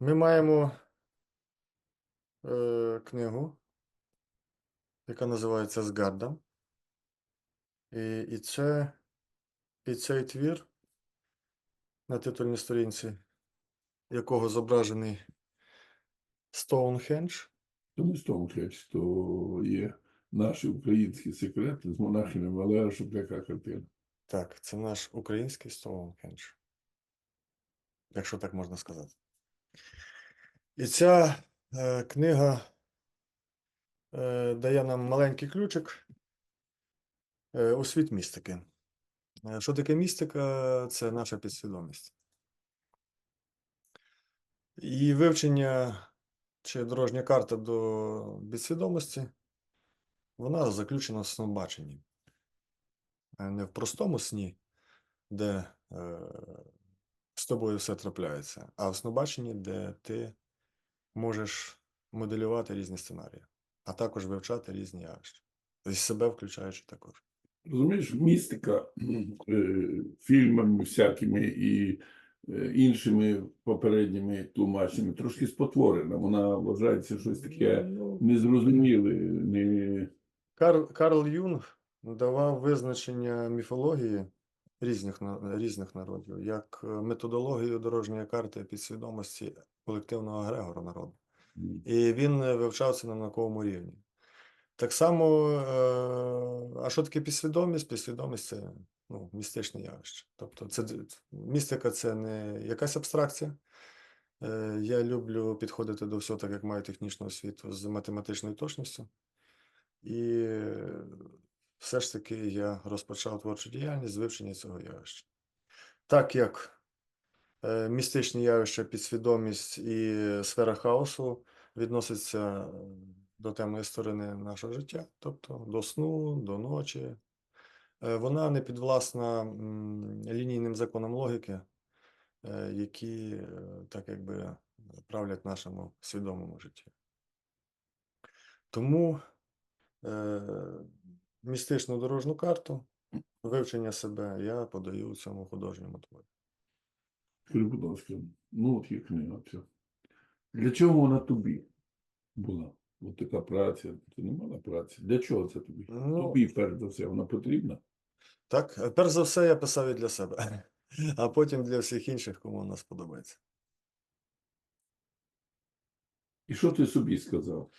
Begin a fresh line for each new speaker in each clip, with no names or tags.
Ми маємо е, книгу, яка називається Згарда. І, і, це, і цей твір на титульній сторінці, якого зображений Стоунхендж.
То не Стоунхедж, то є наші українські секрети з монахинями, але аж яка картина.
Так, це наш український Стоунхендж. Якщо так можна сказати. І ця е, книга е, дає нам маленький ключик е, у світ містики. Е, Що таке містика? Це наша підсвідомість. І вивчення чи дорожня карта до підсвідомості, вона заключена в снобаченні. Е, Не в простому сні, де е, з тобою все трапляється, а в снобаченні, де ти можеш моделювати різні сценарії, а також вивчати різні явища. І себе включаючи також.
Розумієш, містика е, фільмами всякими і іншими попередніми тлумаченнями трошки спотворена. Вона вважається щось таке
Ну,
незрозуміле, не
Карл, Карл Юнг давав визначення міфології різних, різних народів як е, методологію дорожньої карти підсвідомості колективного Грегора народу. І він е, вивчав це на науковому рівні. Так само, е, а що таке підсвідомість? Підсвідомість це ну, містичне явище. Тобто, це містика це не якась абстракція. Я люблю підходити до всього так, як маю технічну освіту з математичною точністю. І все ж таки я розпочав творчу діяльність з вивчення цього явища. Так як е, містичні явища, підсвідомість і сфера хаосу відносяться е, до темної сторони нашого життя, тобто до сну, до ночі, е, вона не підвласна лінійним законам логіки, е, які е, так якби правлять нашому свідомому житті. Тому е, містичну дорожню карту, вивчення себе я подаю у цьому художньому творі.
Скажи, будь ласка, ну от є книга ця. Для чого вона тобі була? От така праця, ти не мала праці. Для чого це тобі?
Ну,
Тобі, перш за все, вона потрібна.
Так, е, перш за все, я писав і для себе, а потім для всіх інших, кому вона сподобається.
І що ти собі сказав?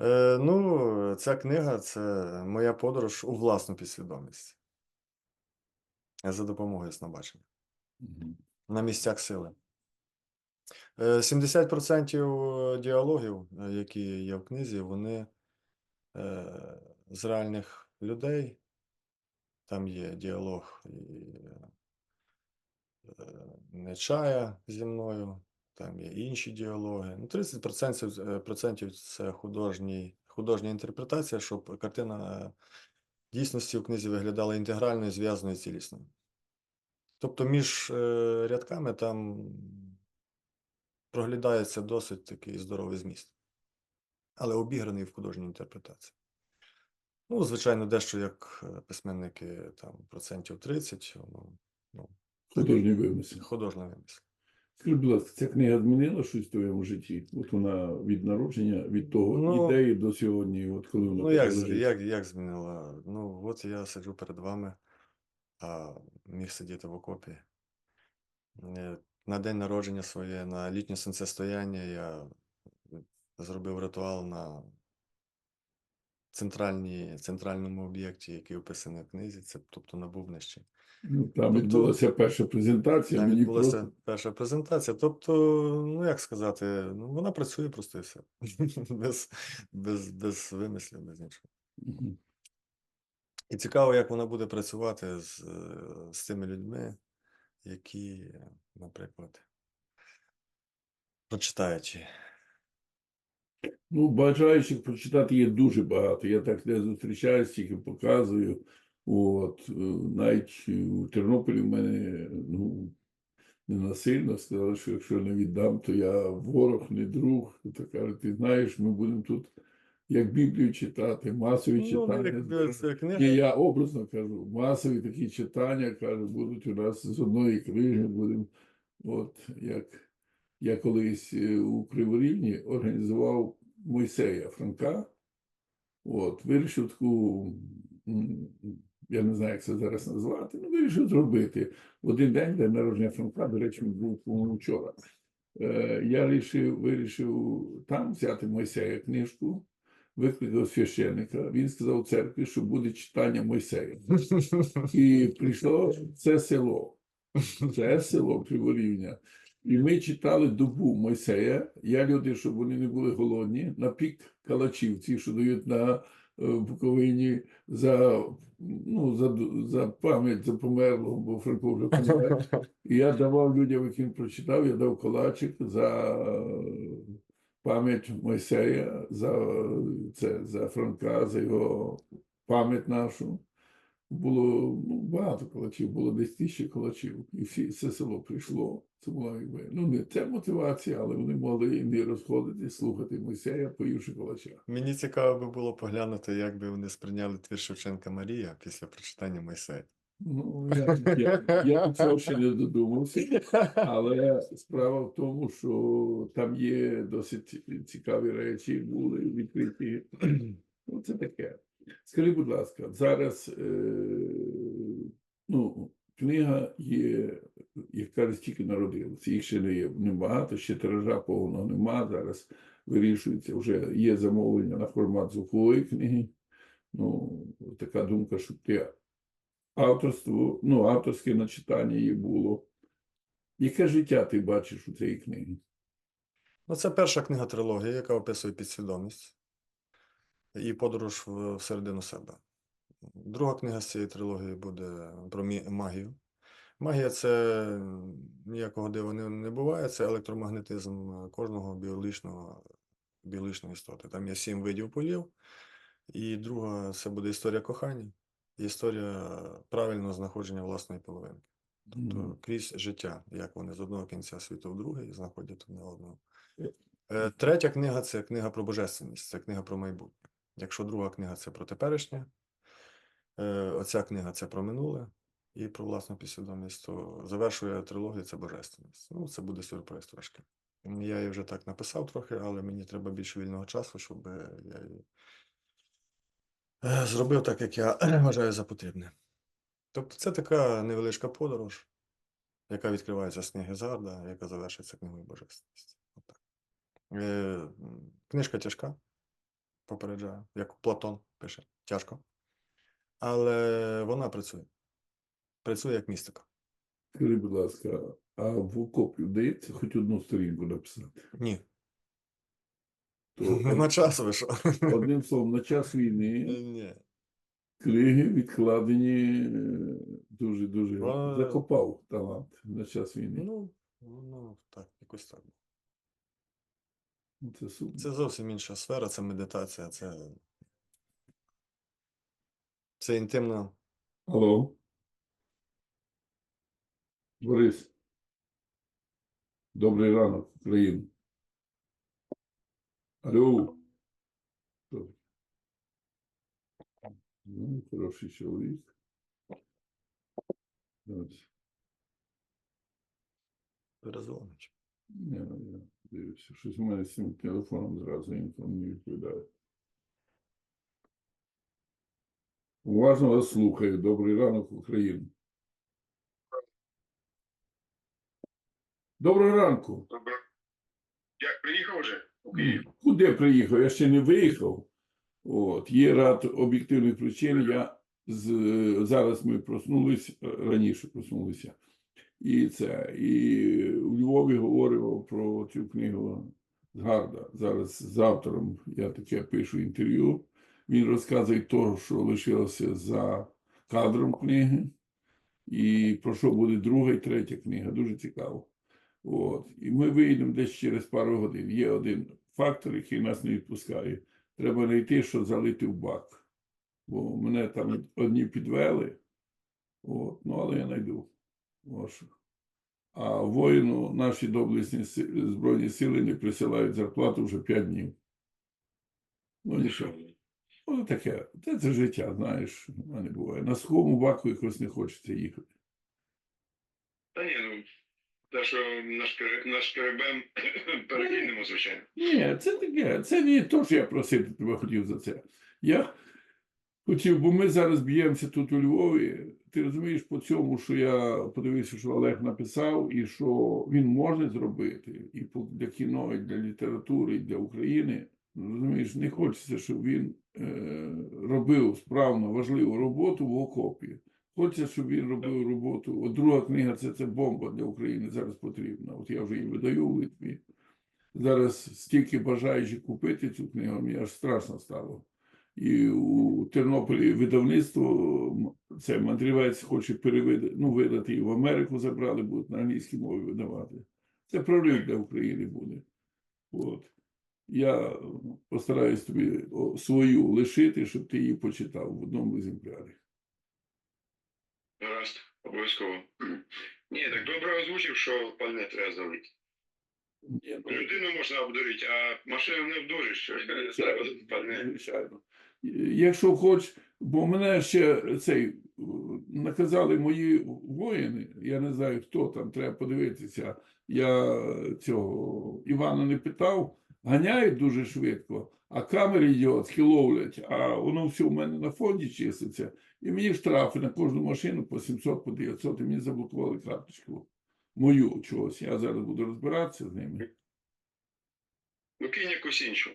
Е, ну, ця книга це моя подорож у власну підсвідомість за допомогою снобачення
Мгм.
на місцях сили. Е, 70% діалогів, е, які є в книзі, вони е, з реальних людей. Там є діалог і е, Нечая зі мною, там є інші діалоги. Ну, 30% е, процентів це художній, художня інтерпретація, щоб картина е, дійсності в книзі виглядала інтегральною, зв'язаною, цілісною. Тобто між е, рядками там проглядається досить такий здоровий зміст, але обіграний в художній інтерпретації. Ну, звичайно, дещо як е, письменники там процентів 30, воно, ну,
Художній вимисел.
художній вимисел.
Скажи, будь ласка, ця книга змінила щось в твоєму житті? От вона від народження, від того
Ну,
ідеї до сьогодні, от коли вона
Ну, як, як, як змінила? Ну, от я сиджу перед вами, а міг сидіти в окопі. Е, На день народження своє, на літнє сонцестояння я зробив ритуал на центральній, центральному об'єкті, який описаний в книзі, це тобто на бубнищі.
Ну, там
Тобто-
відбулася перша презентація,
Там відбулася
просто
перша презентація. Тобто, ну як сказати, ну вона працює просто і все. Без, без, без вимислів, без нічого. І цікаво, як вона буде працювати з, е, з тими людьми, які, наприклад, прочитаючи.
Ну, бажаючих прочитати є дуже багато. Я так не зустрічаюсь, тільки показую. От, е, навіть у Тернополі в мене ну, не насильно сказали, що якщо не віддам, то я ворог, не друг. То кажуть, ти знаєш, ми будемо тут як Біблію читати, масові
Ну,
читання.
як це книга,
я образно кажу, масові такі читання, кажу, будуть у нас з одної книги, будемо, от як Я колись е, у Криворівні організував Мойсея Франка. От, вирішив таку, я не знаю, як це зараз назвати, ну, вирішив зробити. Один день день народження Франка, до речі, був по-моєму, вчора. Е, я вирішив, вирішив там взяти Мойсея книжку, викликав священника. Він сказав церкві, що буде читання Мойсея. І прийшло це село. Це село Криворівня. І ми читали добу Мойсея. Я люди, щоб вони не були голодні, на пік калачів, що дають на Буковині за, ну, за, за пам'ять за померлого, бо Франко вже помер. І я давав людям, яким прочитав, я дав колачик за е, пам'ять Мойсея, за е, це, за Франка, за його пам'ять нашу. Було ну, багато калачів, було десь тисячі калачів. І всі це село прийшло. Це була якби, ну не це мотивація, але вони могли не розходити, слухати Мойсея, поївши калача.
Мені цікаво би було поглянути, як би вони сприйняли твір Шевченка Марія після прочитання Мойсея.
Ну, я, я, я цього ще не додумався. Але справа в тому, що там є досить цікаві речі, були відкриті. Ну, це таке. Скажіть, будь ласка, зараз е, ну, книга є, як кажуть, тільки народилася. Їх ще не є небагато, ще тиража повного нема. Зараз вирішується, вже є замовлення на формат звукової книги. Ну, така думка, щоб ти авторство, ну, авторське начитання її було. Яке життя ти бачиш у цій книгі?
Ну, це перша книга трилогії, яка описує підсвідомість і подорож в- всередину себе. Друга книга з цієї трилогії буде про магію. Магія це ніякого дива не, не буває, це електромагнетизм е, кожного біологічного, біологічної істоти. Там є сім видів полів, і друга це буде історія кохання, історія правильного знаходження власної половинки. Тобто
Мгм.
крізь життя, як вони з одного кінця світу в другий знаходять одне одного. Е, Третя книга це книга про божественність, це книга про майбутнє. Якщо друга книга це про теперішнє, е, оця книга це про минуле і про власну підсвідомість, то завершує трилогію це божественність. Ну, це буде сюрприз трошки. Я її вже так написав трохи, але мені треба більше вільного часу, щоб я її е, зробив так, як я вважаю за потрібне. Тобто це така невеличка подорож, яка відкривається з книги Зарда, яка завершується книгою Божественність. Отак. Е, книжка тяжка, попереджаю, як Платон пише, тяжко. Але вона працює. Працює як містика.
Скажи, будь ласка, а в окопі вдається хоч одну сторінку написати?
Ні.
То
Нема часу, ви що?
одним словом, на час війни
Ні.
книги відкладені дуже-дуже закопав талант на час війни.
Ну, ну, так, якось так.
Ну, Це сумно.
Це зовсім інша сфера, це медитація, це. Це інтимна.
Алло. Борис. Добрий ранок, Україна. Алло. Ну, хороший чоловік.
Перезвонить.
Я, я дивлюся, щось у мене з цим телефоном зразу інколи не відповідає. Уважно вас слухаю. Добрий ранок, Україна. Доброго ранку.
Добре. Як приїхав вже у
Куди приїхав? Я ще не виїхав. От. Є ряд об'єктивних причин. Я з, зараз ми проснулись, е, раніше проснулися. І це. І у Львові говорив про цю книгу з Гарда. Зараз з автором я таке пишу інтерв'ю. Він розказує те, що лишилося за кадром книги, і про що буде друга і третя книга. Дуже цікаво. От. І ми вийдемо десь через пару годин. Є один фактор, який нас не відпускає. Треба знайти, що залити в бак. Бо мене там одні підвели, от, ну, але я знайду. А воїну наші доблесні Збройні сили не присилають зарплату вже 5 днів. Ну, нічого. Ну, таке. Це, це життя, знаєш, мене буває. На сухому баку якось не хочеться їхати.
Та ні, ну Те, що нашкре- нашкребем, перекинемо, звичайно.
Ні, це таке. Це не то, що я просити тебе хотів за це. Я хотів, бо ми зараз б'ємося тут у Львові. Ти розумієш по цьому, що я подивився, що Олег написав, і що він може зробити і для кіно, і для літератури, і для України. Розумієш, не хочеться, щоб він е, робив справно важливу роботу в окопі. Хочеться, щоб він робив роботу. От друга книга це, це бомба для України зараз потрібна. От я вже її видаю в Литві. Зараз стільки бажаючих купити цю книгу, мені аж страшно стало. І у Тернополі видавництво це мандрівець хоче перевидати, ну, видати і в Америку забрали, будуть на англійській мові видавати. Це прорив для України буде. От. Я постараюсь тобі свою лишити, щоб ти її почитав в одному екземплярі.
Гаразд, обов'язково. Ні, так добре озвучив, що пальне треба залити.
Ні, ну,
Людину можна обдурити, а машину не обдуриш, що треба пальне.
Звичайно. Якщо хоч, бо мене ще цей наказали мої воїни, я не знаю, хто там, треба подивитися. Я цього Івана не питав, ганяють дуже швидко, а камери ідіотські ловлять, а воно все в мене на фонді чиститься. І мені штрафи на кожну машину по 700, по 900, і мені заблокували карточку. Мою чогось. Я зараз буду розбиратися з ними.
Ну кинь якусь іншу.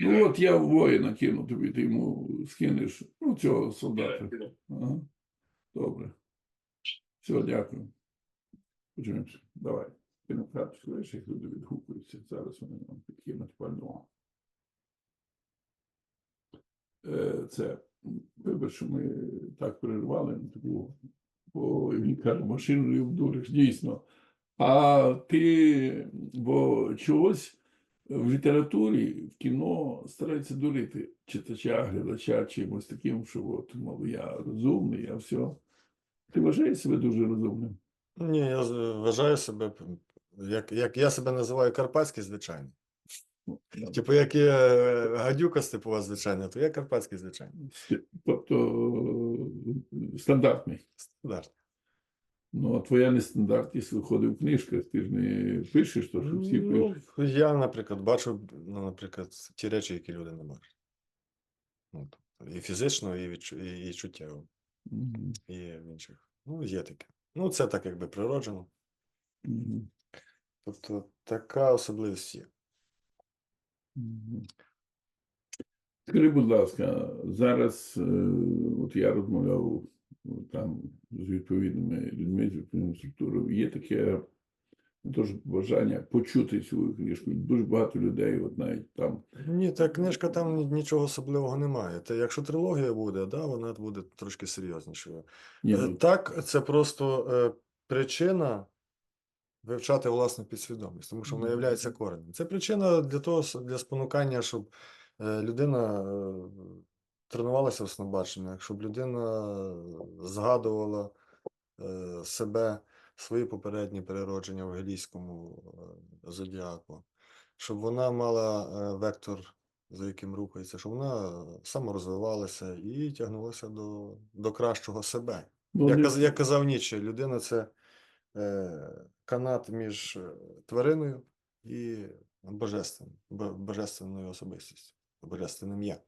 Ну от я воїна кину тобі, ти йому скинеш, ну, цього солдата. Ага. Добре. Все, дякую. Почуємося. Давай. Ти на карточку як люди відгукуються. Зараз вони нам підкинуть пального. Е, Це, вибач, що ми так перервали таку, бо він каже, машину не обдуриш, дійсно. А ти, бо чогось в літературі, в кіно стараються дурити читача, глядача чимось таким, що от, мов, я розумний, я все. Ти вважаєш себе дуже розумним?
Ні, я вважаю себе, як, як я себе називаю карпатський звичайний.
Ну.
Типу, як є е, гадюка степова звичайна, то я карпатський звичайний.
Тобто е, стандартний. Ну, а твоя нестандартність виходить в книжках, ти ж не пишеш, то що всі
Ну,
пишуть.
я, наприклад, бачу, ну, наприклад, ті речі, які люди не бачать. Ну, тобто, і фізично, і, відчу, і, і чуттєво,
Мгм.
і в інших. Ну, є таке. Ну, це так якби природжено.
Мгм.
Тобто така особливість є.
Мгм. Скажи, будь ласка, зараз е, от я розмовляв там з відповідними людьми, з відповідною структурою. Є таке теж бажання почути цю книжку. Дуже багато людей, от навіть там.
Ні, та книжка там нічого особливого немає. Та якщо трилогія буде, да, вона буде трошки серйознішою.
Ні,
Е,
ну,
Так, це просто е, причина вивчати власну підсвідомість, тому що вона є коренем. Це причина для того, для спонукання, щоб е, людина тренувалася в снобаченнях, щоб людина згадувала е, себе, свої попередні переродження в гелійському е, зодіаку, щоб вона мала е, вектор, за яким рухається, щоб вона саморозвивалася і тягнулася до, до кращого себе.
не-
як казав Ніцше, людина це е, канат між твариною і божественним, бо- божественною особистістю, божественним я.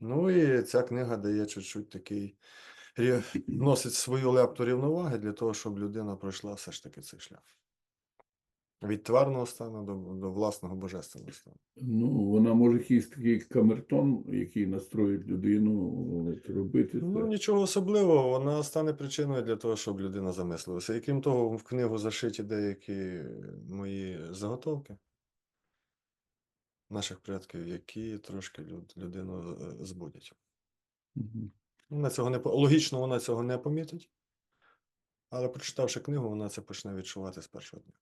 Ну і ця книга дає чуть-чуть такий, носить свою лепту рівноваги для того, щоб людина пройшла все ж таки цей шлях. Від тварного стану до, до власного божественного стану.
Ну, вона може якийсь такий камертон, який настроїть людину от, робити.
Ну, нічого особливого, вона стане причиною для того, щоб людина замислилася. І крім того, в книгу зашиті деякі мої заготовки наших предків, які трошки люд- людину е, збудять.
Мгм.
Вона цього не логічно, вона цього не помітить, але прочитавши книгу, вона це почне відчувати з першого дня.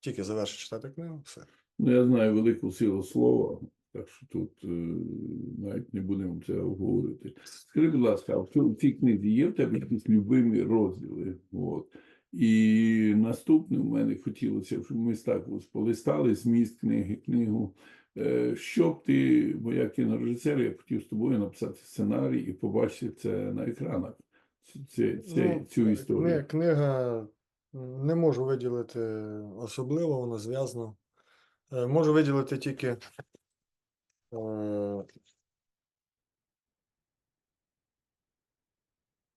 Тільки завершить читати книгу, все.
Ну, я знаю велику силу слова, так що тут е, навіть не будемо це обговорити. Скажи, будь ласка, в цій книзі є в тебе якісь любимі розділи? От. І наступне в мене хотілося, щоб ми так ось полистали зміст книги, книгу. Е, Що б ти, бо я кінорежисер, я б хотів з тобою написати сценарій і побачити це на екранах. Це, це,
Ну,
цю історію.
Книга Не можу виділити особливо, воно зв'язано. Е, Можу виділити тільки е,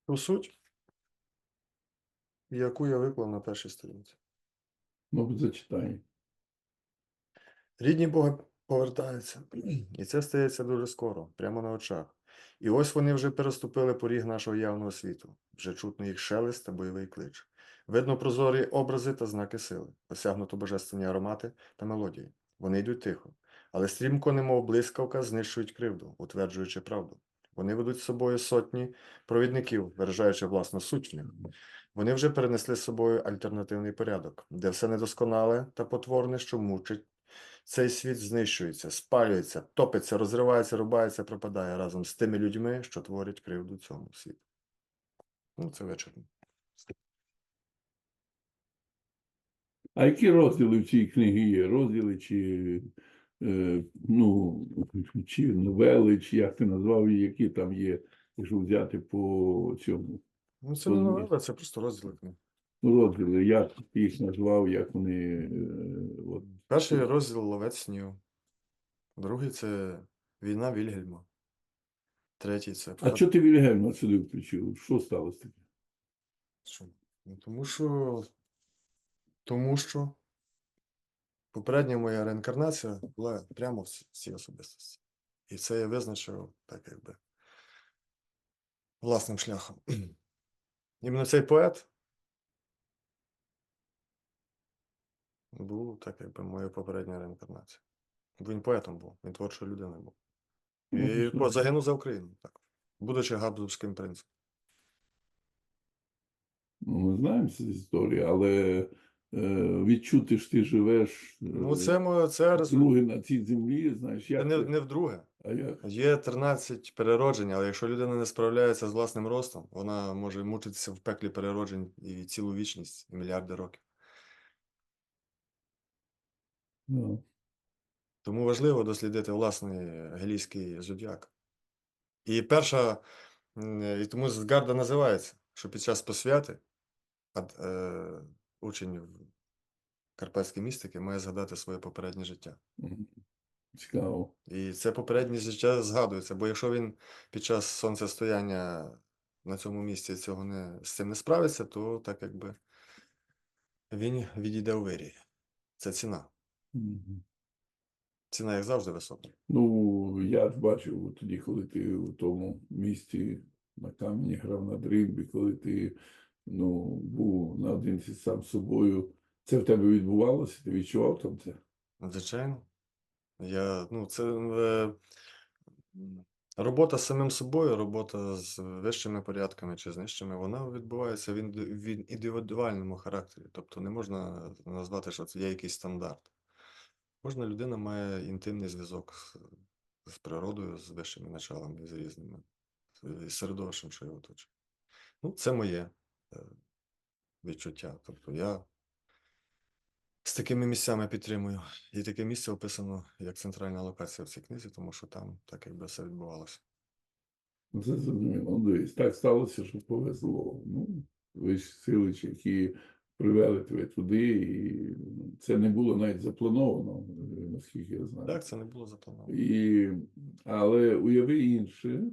ту суть, яку я виклав на першій сторінці.
Мабуть, зачитає.
Рідні Бога повертаються, і це стається дуже скоро, прямо на очах. І ось вони вже переступили поріг нашого явного світу, вже чутно їх шелест та бойовий клич. Видно прозорі образи та знаки сили, осягнуто божественні аромати та мелодії. Вони йдуть тихо, але стрімко, немов блискавка, знищують кривду, утверджуючи правду. Вони ведуть з собою сотні провідників, виражаючи власну суть в них. Вони вже перенесли з собою альтернативний порядок, де все недосконале та потворне, що мучить цей світ знищується, спалюється, топиться, розривається, рубається, пропадає разом з тими людьми, що творять кривду цьому світу. Ну, це вечір.
А які розділи в цій книгі є? Розділи чи, е, ну, чи новели, чи як ти назвав її, які там є, якщо взяти по цьому?
Ну, це не новела, це просто розділи книг.
Розділи, як ти їх назвав, як вони. е, от.
Перший розділ Ловець снів. Другий це Війна Вільгельма. Третій це
А чого ти Вільгельма сюди включив? Що сталося таке?
Що? Ну, тому що. Тому що попередня моя реінкарнація була прямо в цій особистості. І це я визначив так, якби власним шляхом. Іменно цей поет був так, якби моя попередня реінкарнація. Він поетом був, він творчою людиною був.
Ну,
І загинув за Україну, так. Будучи габсбурзьким принцем.
Ну, ми знаємо цю історію, але е, відчути, що ти живеш
Ну,
е,
це це результат.
друге на цій землі, знаєш,
Це
як
не,
це?
не вдруге.
А як?
Є 13 перероджень, але якщо людина не справляється з власним ростом, вона може мучитися в пеклі перероджень і цілу вічність, і мільярди років.
Ну,
Тому важливо дослідити власний гелійський зодіак. І перша, і тому Згарда називається, що під час посвяти е, учень в карпатській містики має згадати своє попереднє життя.
Цікаво.
І це попереднє життя згадується, бо якщо він під час сонцестояння на цьому місці цього не, з цим не справиться, то так якби він відійде у вирій. Це ціна. Ціна, як завжди, висока.
Ну, я ж бачив тоді, коли ти у тому місті на камені грав на дримбі, коли ти ну, був наодинці сам з собою. Це в тебе відбувалося? Ти відчував там це?
Звичайно. Я, ну, це е, робота з самим собою, робота з вищими порядками чи з нижчими, вона відбувається в індивідуальному характері. Тобто не можна назвати, що це є якийсь стандарт. Кожна людина має інтимний зв'язок з, з природою, з вищими началами з різними з середовищем, що його оточує. Ну, це моє е, відчуття. Тобто я з такими місцями підтримую. І таке місце описано як центральна локація в цій книзі, тому що там так якби все відбувалося.
Ну, Це зрозуміло. Ну, дивись, так сталося, що повезло. Ну, вищі сили, чи які привели тебе туди, і це не було навіть заплановано, наскільки я знаю.
Так, це не було заплановано.
І, але уяви інше,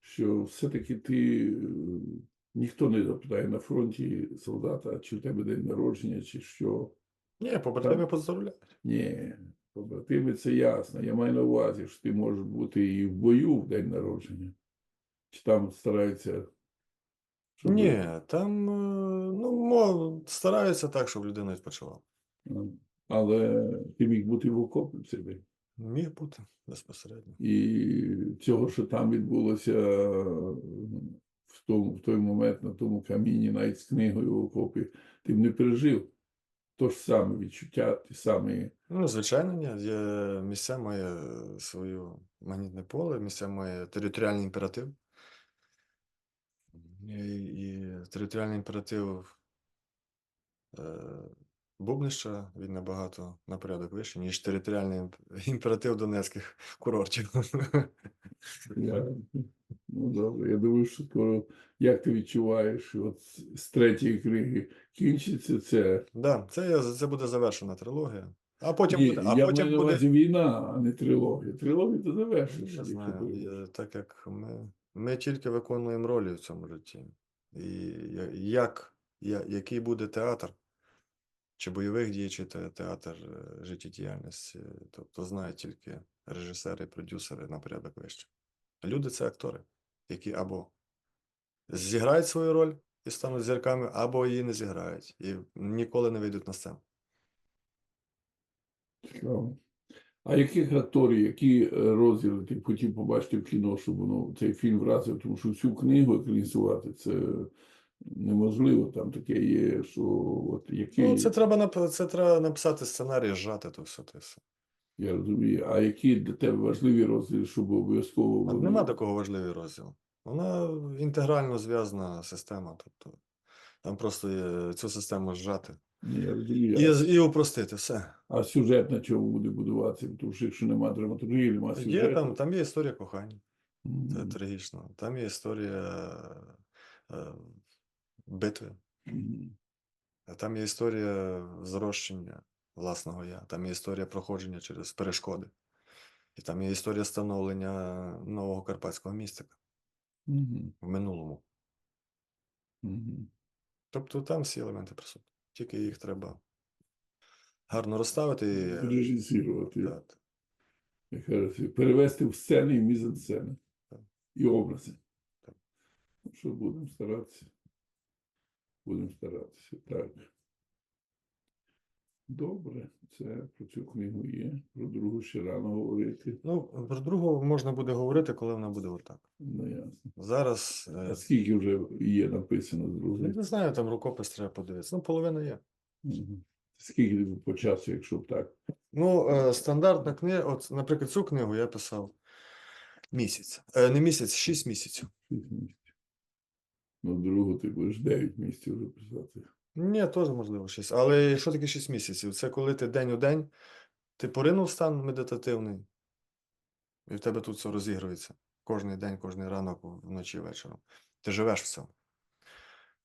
що все-таки ти ніхто не запитає на фронті солдата, чи в тебе день народження, чи що.
Ні, побратими поздоровляють.
Ні, побратими, це ясно. Я маю на увазі, що ти можеш бути і в бою в день народження. Чи там стараються.
Ні, там е, ну, мо- стараються так, щоб людина відпочивала.
А, Але ти міг бути в окопі в день.
Міг бути безпосередньо.
І цього, що там відбулося е, в, тому, в той момент на тому каміні, навіть з книгою в окопі, ти б не пережив. То ж саме відчуття, ті самі.
Ну, звичайно, ні. Є, місця має свою магнітне поле, місця має територіальний імператив. І, і територіальний імператив е, Бубнища, він набагато на порядок вищий, ніж територіальний імператив донецьких курортів.
Я, Ну, добре. Я думаю, що скоро, як ти відчуваєш, от з- третьої книги кінчиться це.
Да, це, це буде завершена трилогія. А потім
Ні,
буде. А
я
потім буде.
війна, а не трилогія. Трилогія то
знаю, так як ми, ми тільки виконуємо ролі в цьому житті. І як, який буде театр, чи бойових дій, чи театр е, життєдіяльності, тобто знають тільки режисери, продюсери на порядок вище. Люди це актори, які або зіграють свою роль і стануть зірками, або її не зіграють, і ніколи не вийдуть на сцену.
А яких акторів, які е, розділи ти хотів побачити в кіно, щоб воно цей фільм вразив? Тому що всю книгу екранізувати це неможливо. Там таке є, що от який,
Ну, це треба, нап- це треба написати сценарій, зжати то все. То все.
я розумію, а які для тебе важливі розділи, щоб обов'язково вони-
Нема такого важливий розділ. Вона інтегрально зв'язана система. Тобто там просто є цю систему зжати
я розумію.
і, і упростити все.
А сюжет на чому буде будуватися? Тому що якщо немає драматургії, немає
Є там, там є історія кохання, це трагічно. Там є історія е, битви,
Мгм.
там є історія зрощення власного я, там є історія проходження через перешкоди. І там є історія становлення нового карпатського містика
Мгм.
в минулому.
Мгм.
Тобто там всі елементи присутні. Тільки їх треба гарно розставити е,
Режисувати. як кажуть, перевести в сцени і мізансцени.
Так.
І образи.
Так.
Ну що, будемо старатися. Будемо старатися, так. Добре, це про цю книгу є. Про другу ще рано говорити.
Ну, про другу можна буде говорити, коли вона буде отак.
Ну, ясно.
Зараз, е,
А скільки вже є написано з другої?
не знаю, там рукопис треба подивитися. Ну, половина є.
Мгм. Скільки по часу, якщо б так?
Ну, е, стандартна книга, от, наприклад, цю книгу я писав місяць. Е, не місяць, шість місяців.
Шість місяців. Ну, другу ти будеш 9 місяців вже писати.
Ні, теж можливо шість. Але що таке шість місяців? Це коли ти день у день, ти поринув стан медитативний, і в тебе тут все розігрується. Кожний день, кожний ранок, вночі, вечором. Ти живеш в цьому.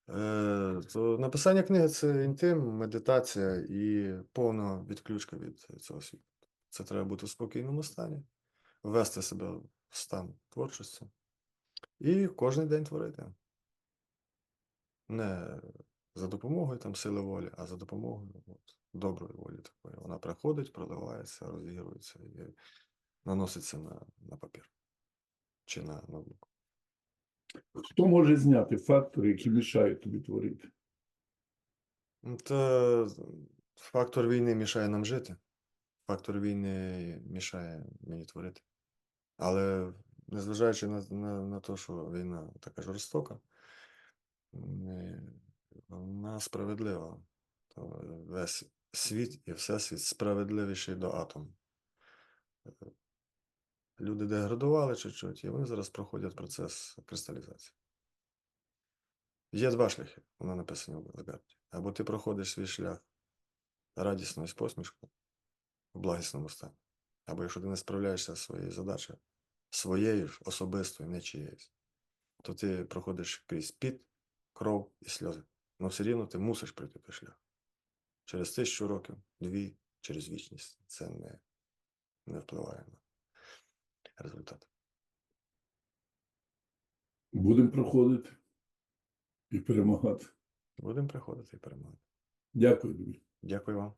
Е, то написання книги це інтим, медитація і повна відключка від цього світу. Це треба бути в спокійному стані, ввести себе в стан творчості і кожен день творити. Не за допомогою там сили волі, а за допомогою от, доброї волі такої. Вона приходить, проливається, розігрується і наноситься на, на папір чи на ноутбук.
Хто може зняти фактори, які мішають тобі творити?
Ну, Та фактор війни мішає нам жити. Фактор війни мішає мені творити. Але незважаючи на, на, на те, що війна така жорстока, вона справедлива. Весь світ і всесвіт справедливіший до атому. Люди деградували чуть-чуть, і вони зараз проходять процес кристалізації. Є два шляхи, воно написано в Лагарді. Або ти проходиш свій шлях радісно і з посмішкою в благісному стані. Або якщо ти не справляєшся зі своєю задачею, своєю ж особистою, не чиєюсь, то ти проходиш крізь піт, кров і сльози. Але все рівно ти мусиш пройти той шлях. Через тисячу років, дві, через вічність. Це не, не впливає на результат.
Будемо проходити і перемагати.
Будемо приходити і перемагати.
Дякую тобі.
Дякую вам.